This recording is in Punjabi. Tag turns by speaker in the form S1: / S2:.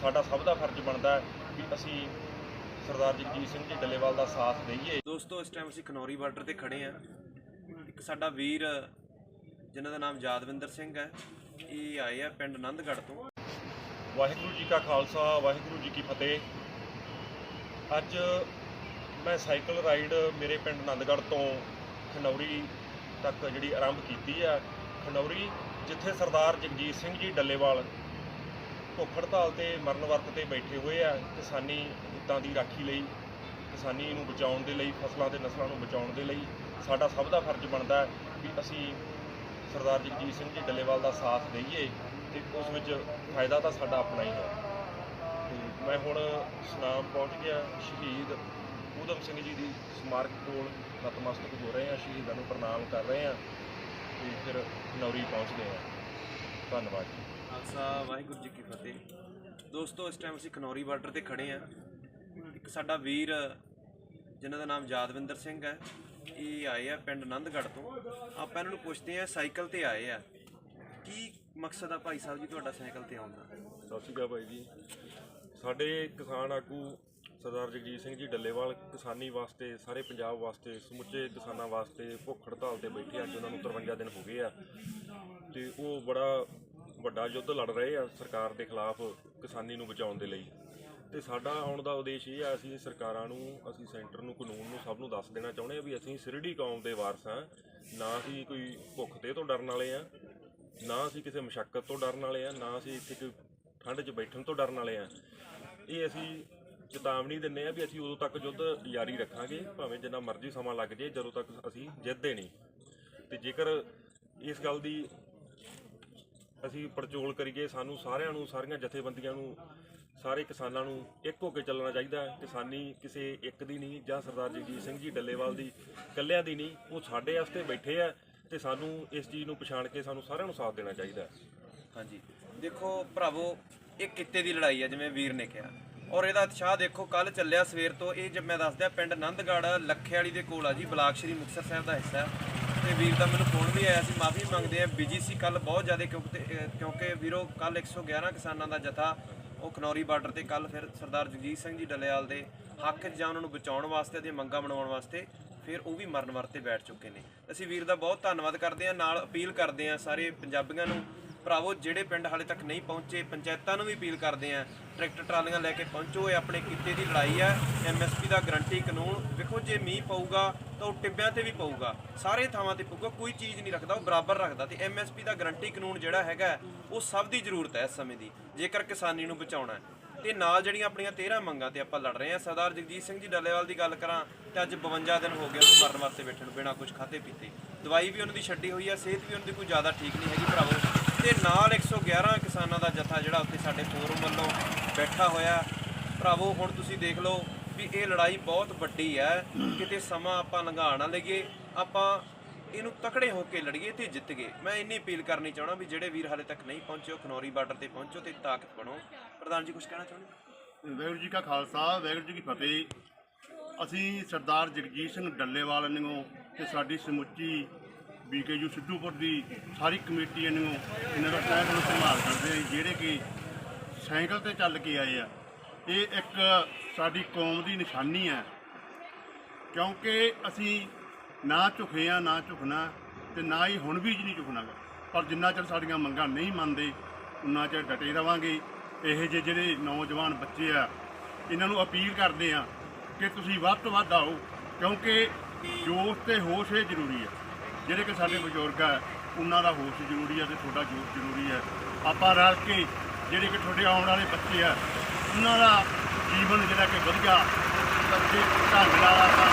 S1: ਸਾਡਾ ਸਭ ਦਾ ਫਰਜ਼ ਬਣਦਾ ਹੈ ਵੀ ਅਸੀਂ ਸਰਦਾਰ ਜਗਜੀਤ ਸਿੰਘ ਜੀ ਡੱਲੇਵਾਲ ਦਾ ਸਾਥ ਦਈਏ।
S2: ਦੋਸਤੋ ਇਸ ਟਾਈਮ ਅਸੀਂ ਖਨੌਰੀ ਬਾਰਡਰ ਤੇ ਖੜੇ ਆ ਇੱਕ ਸਾਡਾ ਵੀਰ ਜਿਨ੍ਹਾਂ ਦਾ ਨਾਮ ਯਾਦਵਿੰਦਰ ਸਿੰਘ ਹੈ ਇਹ ਆਏ ਆ ਪਿੰਡ ਨੰਦਗੜ੍ਹ ਤੋਂ।
S1: ਵਾਹਿਗੁਰੂ ਜੀ ਕਾ ਖਾਲਸਾ ਵਾਹਿਗੁਰੂ ਜੀ ਕੀ ਫਤਿਹ। ਅੱਜ ਮੈਂ ਸਾਈਕਲ ਰਾਈਡ ਮੇਰੇ ਪਿੰਡ ਆਨੰਦਗੜ੍ਹ ਤੋਂ ਖਨੌਰੀ ਤੱਕ ਜਿਹੜੀ ਆਰੰਭ ਕੀਤੀ ਹੈ ਖਨੌਰੀ ਜਿੱਥੇ ਸਰਦਾਰ ਜਗਜੀਤ ਸਿੰਘ ਜੀ ਡੱਲੇਵਾਲ ਭੁੱਖ ਹੜਤਾਲ ਤੇ ਮਰਨ ਵਰਤ ਤੇ ਬੈਠੇ ਹੋਏ ਆ, ਕਿਸਾਨੀ ਹਿੱਤਾਂ ਦੀ ਰਾਖੀ ਲਈ, ਕਿਸਾਨੀ ਨੂੰ ਬਚਾਉਣ ਦੇ ਲਈ, ਫਸਲਾਂ ਤੇ ਨਸਲਾਂ ਨੂੰ ਬਚਾਉਣ ਦੇ ਲਈ ਸਾਡਾ ਸਭ ਦਾ ਫਰਜ਼ ਬਣਦਾ ਵੀ ਅਸੀਂ ਸਰਦਾਰ ਜਗਜੀਤ ਸਿੰਘ ਜੀ ਡੱਲੇਵਾਲ ਦਾ ਸਾਥ ਦਈਏ ਤੇ ਉਸ ਵਿੱਚ ਫਾਇਦਾ ਤਾਂ ਸਾਡਾ ਆਪਣਾ ਹੀ ਹੈ। ਤੇ ਮੈਂ ਹੁਣ ਸੁਨਾਮ ਪਹੁੰਚ ਗਿਆ, ਸ਼ਹੀਦ ਊਧਮ ਸਿੰਘ ਜੀ ਦੀ ਸਮਾਰਕ ਕੋਲ ਨਤਮਸਤਕ ਹੋ ਰਹੇ ਹਾਂ ਸ਼ਹੀਦਾਂ ਨੂੰ ਪ੍ਰਣਾਮ ਕਰ ਰਹੇ ਹਾਂ ਤੇ ਫਿਰ ਨੌਰੀ ਪਹੁੰਚਦੇ ਹਾਂ ਧੰਨਵਾਦ ਜੀ।
S2: ਖਾਲਸਾ, ਵਾਹਿਗੁਰੂ ਜੀ ਕੀ ਫਤਿਹ। ਦੋਸਤੋ, ਇਸ ਟਾਈਮ ਅਸੀਂ ਖਨੌਰੀ ਬਾਰਡਰ ਤੇ ਖੜੇ ਆ ਇੱਕ ਸਾਡਾ ਵੀਰ, ਜਿਨ੍ਹਾਂ ਦਾ ਨਾਮ ਯਾਦਵਿੰਦਰ ਸਿੰਘ ਹੈ, ਇਹ ਆਏ ਆ ਪਿੰਡ ਨੰਦਗੜ੍ਹ ਤੋਂ। ਆਪਾਂ ਇਹਨਾਂ ਨੂੰ ਪੁੱਛਦੇ ਆ ਸਾਈਕਲ ਤੇ ਆਏ ਆ। ਕੀ ਮਕਸਦ ਆ ਭਾਈ ਸਾਹਿਬ ਜੀ ਤੁਹਾਡਾ ਸਾਈਕਲ ਤੇ ਆਉਣ ਦਾ?
S1: ਸਤਿ ਸ਼੍ਰੀ ਅਕਾਲ ਭਾਈ ਜੀ। ਸਾਡੇ ਕਿਸਾਨ ਆਗੂ ਸਰਦਾਰ ਜਗਜੀਤ ਸਿੰਘ ਜੀ ਡੱਲੇਵਾਲ ਕਿਸਾਨੀ ਵਾਸਤੇ, ਸਾਰੇ ਪੰਜਾਬ ਵਾਸਤੇ, ਸਮੁੱਚੇ ਕਿਸਾਨਾਂ ਵਾਸਤੇ ਭੁੱਖ ਹੜਤਾਲ ਤੇ ਬੈਠੇ ਅੱਜ ਉਹਨਾਂ ਨੂੰ 53 ਦਿਨ ਹੋ ਗਏ ਆ। ਤੇ ਉਹ ਬੜਾ ਵੱਡਾ ਯੁੱਧ ਲੜ ਰਹੇ ਆ ਸਰਕਾਰ ਦੇ ਖਿਲਾਫ ਕਿਸਾਨੀ ਨੂੰ ਬਚਾਉਣ ਦੇ ਲਈ। ਤੇ ਸਾਡਾ ਆਉਣ ਦਾ ਉਦੇਸ਼ ਇਹ ਆ, ਅਸੀਂ ਸਰਕਾਰਾਂ ਨੂੰ, ਅਸੀਂ ਸੈਂਟਰ ਨੂੰ, ਕਾਨੂੰਨ ਨੂੰ ਸਭ ਨੂੰ ਦੱਸ ਦੇਣਾ ਚਾਹੁੰਦੇ ਆ ਵੀ ਅਸੀਂ ਸਿਰੜੀ ਕੌਮ ਦੇ ਵਾਰਸ ਆ ਨਾ ਅਸੀਂ ਕੋਈ ਭੁੱਖ ਦੇ ਤੋਂ ਡਰਨ ਵਾਲੇ ਆ, ਨਾ ਅਸੀਂ ਕਿਸੇ ਮੁਸ਼ਕਲ ਤੋਂ ਡਰਨ ਵਾਲੇ ਆ, ਨਾ ਅਸੀਂ ਇੱਥੇ ਕੋਈ ਠੰਡ 'ਚ ਬੈਠਣ ਤੋਂ ਡਰਨ ਵਾਲੇ ਆ। ਇਹ ਅਸੀਂ ਚੇਤਾਵਨੀ ਦਿੰਨੇ ਆ ਵੀ ਅਸੀਂ ਉਦੋਂ ਤੱਕ ਯੁੱਧ ਜਾਰੀ ਰੱਖਾਂਗੇ, ਭਾਵੇਂ ਜਿੰਨਾ ਮਰਜ਼ੀ ਸਮਾਂ ਲੱਗ ਜੇ ਜਦੋਂ ਤੱਕ ਅਸੀਂ ਜਿੱਤਦੇ ਨਹੀਂ। ਤੇ ਜੇਕਰ ਇਸ ਗੱਲ ਦੀ ਅਸੀਂ ਪੜਚੋਲ ਕਰੀਏ, ਸਾਨੂੰ ਸਾਰਿਆਂ ਨੂੰ, ਸਾਰੀਆਂ ਜਥੇਬੰਦੀਆਂ ਨੂੰ, ਸਾਰੇ ਕਿਸਾਨਾਂ ਨੂੰ ਇੱਕ ਹੋ ਕੇ ਚੱਲਣਾ ਚਾਹੀਦਾ ਹੈ। ਕਿਸਾਨੀ ਕਿਸੇ ਇੱਕ ਦੀ ਨਹੀਂ, ਜਾਂ ਸਰਦਾਰ ਜਗਜੀਤ ਸਿੰਘ ਜੀ ਡੱਲੇਵਾਲ ਦੀ ਇਕੱਲਿਆਂ ਦੀ ਨਹੀਂ, ਉਹ ਸਾਡੇ ਵਾਸਤੇ ਬੈਠੇ ਆ ਤੇ ਸਾਨੂੰ ਇਸ ਚੀਜ਼ ਨੂੰ ਪਛਾਣ ਕੇ ਸਾਨੂੰ ਸਾਰਿਆਂ ਨੂੰ ਸਾਥ ਦੇਣਾ ਚਾਹੀਦਾ ਹੈ।
S2: ਹਾਂਜੀ। ਦੇਖੋ ਭਰਾਵੋ, ਇਹ ਕਿੱਤੇ ਦੀ ਲੜਾਈ ਹੈ ਜਿਵੇਂ ਵੀਰ ਨੇ ਕਿਹਾ। ਔਰ ਇਹਦਾ ਉਤਸ਼ਾਹ ਦੇਖੋ ਕੱਲ ਚੱਲਿਆ ਸਵੇਰ ਤੋਂ, ਇਹ ਜਦ ਮੈਂ ਦੱਸਦਿਆ ਪਿੰਡ ਆਨੰਦਗੜ੍ਹ ਲੱਖੇ ਵਾਲੀ ਦੇ ਕੋਲ ਆ ਜੀ, ਬਲਾਕ ਸ਼੍ਰੀ ਮੁਕਤਸਰ ਸਾਹਿਬ ਦਾ ਹਿੱਸਾ। ਤੇ ਵੀਰ ਦਾ ਮੈਨੂੰ ਫੋਨ ਵੀ ਆਇਆ ਸੀ, ਮਾਫੀ ਮੰਗਦੇ ਆ ਬਿਜ਼ੀ ਸੀ ਕੱਲ ਬਹੁਤ ਜ਼ਿਆਦਾ, ਕਿਉਂਕਿ ਕਿਉਂਕਿ ਵੀਰੋ ਕੱਲ 111 ਕਿਸਾਨਾਂ ਦਾ ਜਥਾ, ਉਹ ਖਨੌਰੀ ਬਾਰਡਰ ਤੇ ਕੱਲ ਫਿਰ ਸਰਦਾਰ ਜਗਜੀਤ ਸਿੰਘ ਜੀ ਡੱਲੇਵਾਲ ਦੇ ਹੱਕ 'ਚ ਜਾਂ ਉਹਨਾਂ ਨੂੰ ਬਚਾਉਣ ਵਾਸਤੇ ਤੇ ਮੰਗਾਂ ਬਣਾਉਣ ਵਾਸਤੇ ਫਿਰ ਉਹ ਵੀ ਮਰਨ ਵਰਤੇ ਬੈਠ ਚੁੱਕੇ ਨੇ। ਅਸੀਂ ਵੀਰ ਦਾ ਬਹੁਤ ਧੰਨਵਾਦ ਕਰਦੇ ਹਾਂ, ਨਾਲ ਅਪੀਲ ਕਰਦੇ ਹਾਂ ਸਾਰੇ ਪੰਜਾਬੀਆਂ ਨੂੰ। ਭਰਾਵੋ, ਜਿਹੜੇ ਪਿੰਡ ਹਾਲੇ ਤੱਕ ਨਹੀਂ ਪਹੁੰਚੇ, ਪੰਚਾਇਤਾਂ ਨੂੰ ਵੀ ਅਪੀਲ ਕਰਦੇ ਆ ਟਰੈਕਟਰ ਟਰਾਲੀਆਂ ਲੈ ਕੇ ਪਹੁੰਚੋ, ਇਹ ਆਪਣੇ ਕਿੱਤੇ ਦੀ ਲੜਾਈ ਹੈ ਐਮਐਸਪੀ ਦਾ ਗਰੰਟੀ ਕਾਨੂੰਨ, ਵੇਖੋ ਜੇ ਮੀਂਹ ਪਊਗਾ ਤਾਂ ਉਹ ਟਿੱਬਿਆਂ ਤੇ ਵੀ ਪਊਗਾ। ਸਾਰੇ ਥਾਵਾਂ ਤੇ ਪਊਗਾ, ਕੋਈ ਚੀਜ਼ ਨਹੀਂ ਰੱਖਦਾ, ਉਹ ਬਰਾਬਰ ਰੱਖਦਾ। ਤੇ ਐਮਐਸਪੀ ਦਾ ਗਰੰਟੀ ਕਾਨੂੰਨ ਜਿਹੜਾ ਹੈਗਾ, ਉਹ ਸਭ ਦੀ ਜ਼ਰੂਰਤ ਹੈ ਇਸ ਸਮੇਂ ਦੀ, ਜੇਕਰ ਕਿਸਾਨੀ ਨੂੰ ਬਚਾਉਣਾ ਹੈ। ਤੇ ਨਾਲ ਜਿਹੜੀਆਂ ਆਪਣੀਆਂ 13 ਮੰਗਾਂ ਤੇ ਆਪਾਂ ਲੜ ਰਹੇ ਹਾਂ, ਸਰਦਾਰ ਜਗਜੀਤ ਸਿੰਘ ਜੀ ਡੱਲੇਵਾਲ ਦੀ ਗੱਲ ਕਰਾਂ, ਤੇ ਅੱਜ 52 ਦਿਨ ਹੋ ਗਏ ਉਹਨੂੰ ਮਰਨ ਵਾਸਤੇ ਬੈਠੇ ਨੂੰ, ਬਿਨਾਂ ਕੁਝ ਖਾਦੇ ਪੀਤੇ ਦਵਾਈ ਵੀ ਉਹਨਾਂ ਦੀ ਛੱਡੀ ਹੋਈ ਹੈ ਸਿਹਤ ਵੀ ਉਹਨਾਂ ਦੀ ਕੋਈ ਜ਼ਿਆਦਾ ਠੀਕ ਨਹੀਂ ਹੈਗੀ, ਭਰਾਵੋ। ਤੇ ਨਾਲ 111 ਕਿਸਾਨਾਂ ਦਾ ਜਥਾ ਜਿਹੜਾ ਉੱਥੇ ਸਾਡੇ ਫੋਰਮ ਵੱਲੋਂ ਬੈਠਾ ਹੋਇਆ। ਭਰਾਵੋ, ਹੁਣ ਤੁਸੀਂ ਦੇਖ ਲਓ ਵੀ ਇਹ ਲੜਾਈ ਬਹੁਤ ਵੱਡੀ ਹੈ। ਕਿਤੇ ਸਮਾਂ ਆਪਾਂ ਲੰਘਾ ਨਾ ਲਈਏ, ਆਪਾਂ ਇਹਨੂੰ ਤਕੜੇ ਹੋ ਕੇ ਲੜੀਏ ਤੇ ਜਿੱਤ ਗਏ। ਮੈਂ ਇੰਨੀ ਅਪੀਲ ਕਰਨੀ ਚਾਹਣਾ ਵੀ ਜਿਹੜੇ ਵੀਰ ਹਾਲੇ ਤੱਕ ਨਹੀਂ ਪਹੁੰਚੇ, ਉਹ ਖਨੌਰੀ ਬਾਰਡਰ ਤੇ ਪਹੁੰਚੋ ਤੇ ਤਾਕਤ ਬਣੋ। ਪ੍ਰਧਾਨ ਜੀ ਕੁਝ ਕਹਿਣਾ ਚਾਹੁੰਦੇ
S3: ਵਾਹਿਗੁਰੂ ਜੀ ਕਾ ਖਾਲਸਾ, ਵਾਹਿਗੁਰੂ ਜੀ ਕੀ ਫਤਿਹ। ਅਸੀਂ ਸਰਦਾਰ ਜਗਜੀਤ ਸਿੰਘ ਡੱਲੇਵਾਲ ਨੂੰ ਤੇ ਸਾਡੀ ਸਮੁੱਚੀ ਬੀਕੇਯੂ ਸਿੱਧੂਪੁਰ ਦੀ ਸਾਰੀ ਕਮੇਟੀ ਨੂੰ ਇਹਨਾਂ ਦਾ ਤਹਿ ਦਿਲੋਂ ਧੰਨਵਾਦ ਕਰਦੇ ਹਾਂ ਜਿਹੜੇ ਕਿ ਸਾਈਕਲ ਤੇ ਚੱਲ ਕੇ ਆਏ ਆ। ਇਹ ਇੱਕ ਸਾਡੀ ਕੌਮ ਦੀ ਨਿਸ਼ਾਨੀ ਹੈ ਕਿਉਂਕਿ ਅਸੀਂ ਨਾ ਝੁਕੇ ਆ, ਨਾ ਝੁਕਣਾ ਤੇ ਨਾ ਹੀ ਹੁਣ ਵੀ ਨਹੀਂ ਝੁਕਣਾ ਗਾ। ਪਰ ਜਿੰਨਾ ਚਿਰ ਸਾਡੀਆਂ ਮੰਗਾਂ ਨਹੀਂ ਮੰਨਦੇ, ਉਨਾ ਚਿਰ ਡਟੇ ਰਵਾਂਗੇ। ਇਹ ਜਿਹੇ ਜਿਹੜੇ ਨੌਜਵਾਨ ਬੱਚੇ ਆ, ਇਹਨਾਂ ਨੂੰ ਅਪੀਲ ਕਰਦੇ ਆ ਕਿ ਤੁਸੀਂ ਵੱਧ ਤੋਂ ਵੱਧ ਆਓ, ਕਿਉਂਕਿ ਜੋਸ਼ ਤੇ ਹੋਸ਼ ਇਹ ਜ਼ਰੂਰੀ ਆ। ਜਿਹੜੇ ਕਿ ਸਾਡੇ ਬਜ਼ੁਰਗ ਆ, ਉਹਨਾਂ ਦਾ ਹੋਸ਼ ਜ਼ਰੂਰੀ ਹੈ ਤੇ ਤੁਹਾਡਾ ਜੋਸ਼ ਜ਼ਰੂਰੀ ਹੈ ਆਪਾਂ ਰਲ ਕੇ ਜਿਹੜੇ ਕਿ ਤੁਹਾਡੇ ਆਉਣ ਵਾਲੇ ਬੱਚੇ ਆ, ਉਹਨਾਂ ਦਾ ਜੀਵਨ ਜਿਹੜਾ ਕਿ ਵਧੀਆ ਅੱਗੇ ਢੰਗ ਨਾਲ ਆਪਾਂ